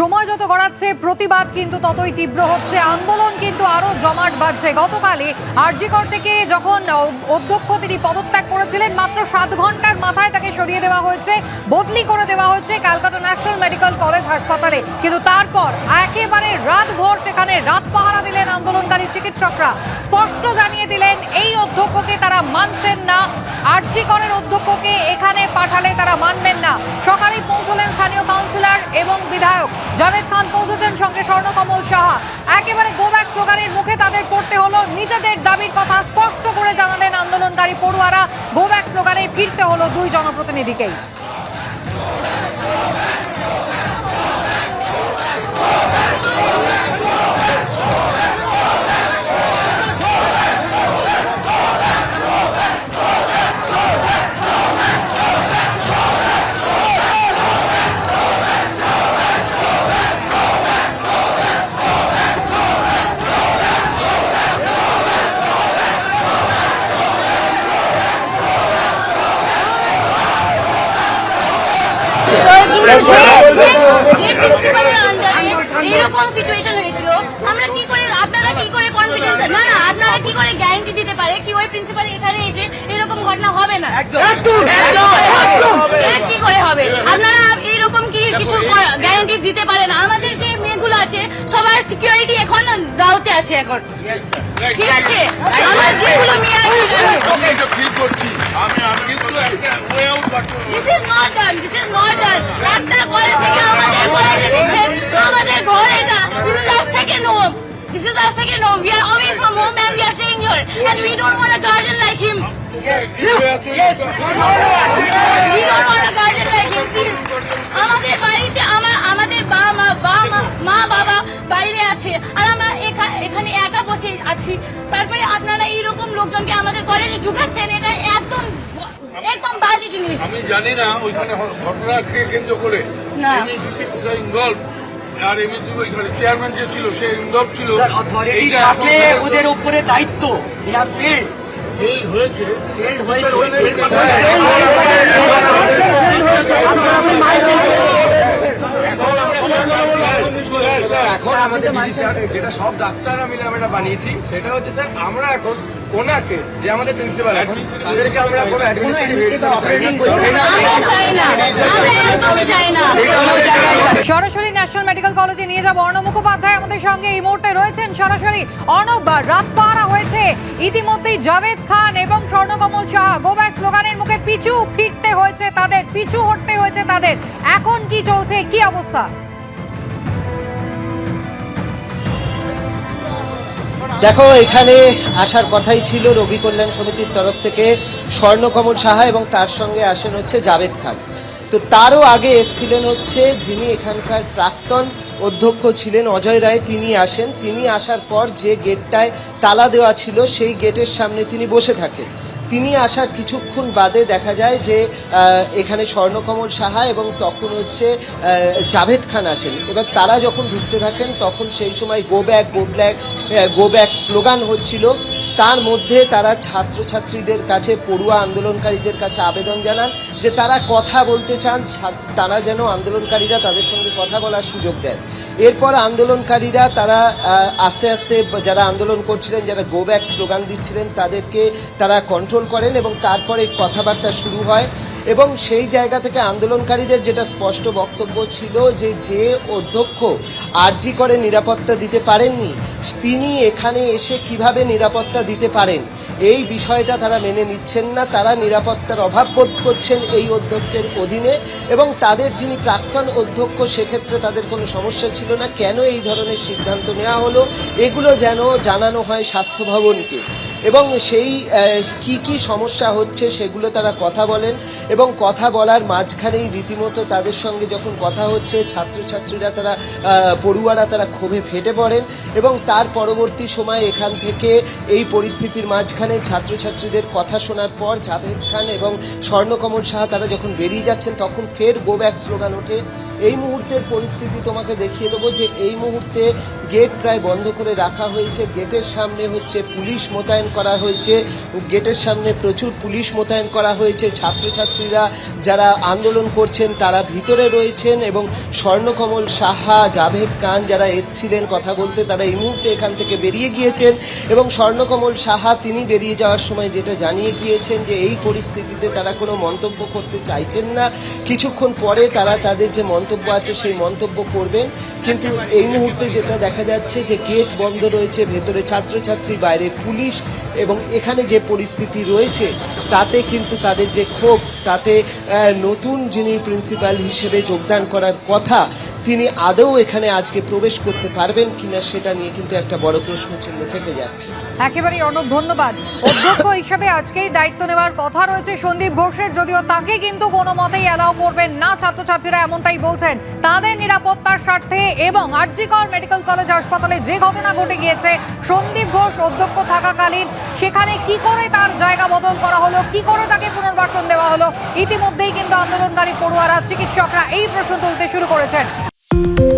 সময় যত গড়াচ্ছে, প্রতিবাদ কিন্তু ততই তীব্র হচ্ছে। আন্দোলন কিন্তু আরও জমাট বাজছে গতকালই আরজিকর থেকে যখন অধ্যক্ষ তিনি পদত্যাগ করেছিলেন, মাত্র সাত ঘণ্টার মাথায় তাকে সরিয়ে দেওয়া হয়েছে, বদলি করে দেওয়া হয়েছে ক্যালকাটা ন্যাশনাল মেডিকেল কলেজ হাসপাতালে। কিন্তু তারপর একেবারে রাত ভোর সেখানে রাত পাহারা দিলেন আন্দোলনকারী চিকিৎসকরা। স্পষ্ট জানিয়ে দিলেন, এই অধ্যক্ষকে তারা মানছেন না। আরজিকরের অধ্যক্ষকে এখানে পাঠালে তারা মানবেন না। সকালে পৌঁছলেন স্থানীয় কাউন্সিলর এবং বিধায়ক জাভেদ খান পৌঁছেছেন সঙ্গে স্বর্ণকমল সাহা। একেবারে গোব্যাক স্লোগানের মুখে তাদের করতে হলো, নিজেদের দাবির কথা স্পষ্ট করে জানালেন আন্দোলনকারী পড়ুয়ারা। গোব্যাক স্লোগানে ফিরতে হলো দুই জনপ্রতিনিধিকেই। এইরকম সিচুয়েশন হয়েছিল আমরা কি করে আপনারা কি করে কনফিডেন্স না আপনারা কি করে গ্যারান্টি দিতে পারে কি ওই প্রিন্সিপাল এখানে এসে এরকম ঘটনা হবে না কি করে হবে আপনারা এইরকম কি কিছু গ্যারান্টি দিতে পারেন আমাদের যে মেয়েগুলো আছে সবার সিকিউরিটি এখন দাওতে আছে এখন ঠিক আছে আমার যেগুলো মেয়ে done. This is not done. একটা কলেজ থেকে আমাদের কলেজে দিচ্ছেন আমাদের ঘর এটা This is our second home. This is our second home. We are away from home and we are staying here. And we don't want a guardian like him. We don't want a guardian like him, please. আমাদের বাড়িতে আমার আমাদের বাবা মা বাবা মা বাবা বাইরে আছে আর আমরা এখা- এখানে একা বসে আছি তারপরে আপনারা এইরকম লোকজনকে আমাদের কলেজে ঢুকাচ্ছেন এটা একদম একদম বাজে জিনিস আমি জানি না ওইখানে ঘটনাকে কেন্দ্র করে ইনভলভ আর চেয়ারম্যান যে ছিল সে ছিল অথরিটি থাকলে এখন- ওদের উপরে দায়িত্ব হয়েছে হয়েছে এখন আমাদের যেটা সব ডাক্তাররা মিলে আমরা বানিয়েছি সেটা হচ্ছে স্যার আমরা এখন ওনাকে যে আমাদের প্রিন্সিপাল তাদেরকে আমরা কোনো সরাসরি ন্যাশনাল মেডিকেল কলেজে নিয়ে যাব অর্ণব মুখোপাধ্যায়। আমাদের সঙ্গে এই মুহূর্তে রয়েছেন সরাসরি অর্ণব রাত পাহারা হয়েছে। ইতিমধ্যেই জাভেদ খান এবং স্বর্ণকমল সাহা। গোব্যাক স্লোগানের মুখে পিছু ফিরতে হয়েছে তাদের পিছু হটতে হয়েছে তাদের। এখন কি চলছে? কি অবস্থা? দেখো, এখানে আসার কথাই ছিল রবি কল্যাণ সমিতির তরফ থেকে স্বর্ণকমল সাহা এবং তার সঙ্গে আসেন হচ্ছে জাভেদ খান। তো তারও আগে এসছিলেন হচ্ছে যিনি এখানকার প্রাক্তন অধ্যক্ষ ছিলেন অজয় রায়, তিনি আসেন। তিনি আসার পর যে গেটটায় তালা দেওয়া ছিল, সেই গেটের সামনে তিনি বসে থাকেন। তিনি আসার কিছুক্ষণ বাদে দেখা যায় যে এখানে স্বর্ণকমল সাহা এবং তখন হচ্ছে জাভেদ খান আসেন। এবার তারা যখন ঢুকতে থাকেন, তখন সেই সময় go back go black go back slogan হচ্ছিল তার মধ্যে তারা ছাত্রছাত্রীদের কাছে, পড়ুয়া আন্দোলনকারীদের কাছে আবেদন জানান যে তারা কথা বলতে চান তারা যেন আন্দোলনকারীরা তাদের সঙ্গে কথা বলার সুযোগ দেন। এরপর আন্দোলনকারীরা তারা আস্তে আস্তে যারা আন্দোলন করছিলেন, যারা গো ব্যাক স্লোগান দিচ্ছিলেন, তাদেরকে তারা কন্ট্রোল করেন এবং তারপরে কথাবার্তা শুরু হয়। এবং সেই জায়গা থেকে আন্দোলনকারীদের যেটা স্পষ্ট বক্তব্য ছিল যে যে অধ্যক্ষ আরজি করে নিরাপত্তা দিতে পারেননি, তিনি এখানে এসে কীভাবে নিরাপত্তা দিতে পারেন, এই বিষয়টা তারা মেনে নিচ্ছেন না। তারা নিরাপত্তার অভাব বোধ করছেন এই অধ্যক্ষের অধীনে এবং তাদের যিনি প্রাক্তন অধ্যক্ষ, সেক্ষেত্রে তাদের কোনো সমস্যা ছিল না। কেন এই ধরনের সিদ্ধান্ত নেওয়া হলো? এগুলো যেন জানানো হয় স্বাস্থ্য ভবনকে। এবং সেই কি কি সমস্যা হচ্ছে সেগুলো তারা কথা বলেন এবং কথা বলার মাঝখানেই রীতিমতো তাদের সঙ্গে যখন কথা হচ্ছে, ছাত্রছাত্রীরা তারা পড়ুয়ারা তারা ক্ষোভে ফেটে পড়েন এবং তার পরবর্তী সময় এখান থেকে এই পরিস্থিতির মাঝখানে ছাত্রছাত্রীদের কথা শোনার পর জাভেদ খান এবং স্বর্ণকমল সাহা তারা যখন বেরিয়ে যাচ্ছেন, তখন ফের গো ব্যাক স্লোগান ওঠে। এই মুহূর্তের পরিস্থিতি তোমাকে দেখিয়ে দেবো যে এই মুহূর্তে গেট প্রায় বন্ধ করে রাখা হয়েছে। গেটের সামনে হচ্ছে পুলিশ মোতায়েন করা হয়েছে। গেটের সামনে প্রচুর পুলিশ মোতায়েন করা হয়েছে। ছাত্রছাত্রীরা যারা আন্দোলন করছেন, তারা ভিতরে রয়েছেন এবং স্বর্ণকমল সাহা, জাভেদ খান যারা এসছিলেন কথা বলতে, তারা এই মুহূর্তে এখান থেকে বেরিয়ে গিয়েছেন এবং স্বর্ণকমল সাহা তিনি বেরিয়ে যাওয়ার সময় যেটা জানিয়ে গিয়েছেন যে এই পরিস্থিতিতে তারা কোনো মন্তব্য করতে চাইছেন না। কিছুক্ষণ পরে তারা তাদের যে মন্তব্য আছে, সেই মন্তব্য করবেন। কিন্তু এই মুহূর্তে যেটা দেখা যাচ্ছে যে গেট বন্ধ রয়েছে, ভেতরে ছাত্রছাত্রী বাইরে পুলিশ এবং এখানে যে পরিস্থিতি রয়েছে, তাতে কিন্তু তাদের যে ক্ষোভ, তাতে নতুন যিনি প্রিন্সিপাল হিসেবে যোগদান করার কথা তিনি আদৌ এখানে আজকে প্রবেশ করতে পারবেন কিনা সেটা নিয়ে কিন্তু একটা বড় প্রশ্ন চিহ্ন থেকে যাচ্ছে। একেবারেই অর্ণব ধন্যবাদ। অধ্যক্ষ হিসেবে আজকেই দায়িত্ব নেওয়ার কথা রয়েছে সন্দীপ ঘোষের, যদিও তাকে কিন্তু কোনো মতেই অ্যালাউ করবেন না। ছাত্রছাত্রীরা এমনটাই বলছেন। তাদের নিরাপত্তার স্বার্থে এবং আরজিকর মেডিকেল কলেজ হাসপাতালে যে ঘটনা ঘটে গিয়েছে, সন্দীপ ঘোষ অধ্যক্ষ থাকাকালীন সেখানে কি করে তার জায়গা বদল করা হলো, কি করে তাকে পুনর্বাসন দেওয়া হলো, ইতিমধ্যেই কিন্তু আন্দোলনকারী পড়ুয়ারা, চিকিৎসকরা এই প্রশ্ন তুলতে শুরু করেছেন। Thank you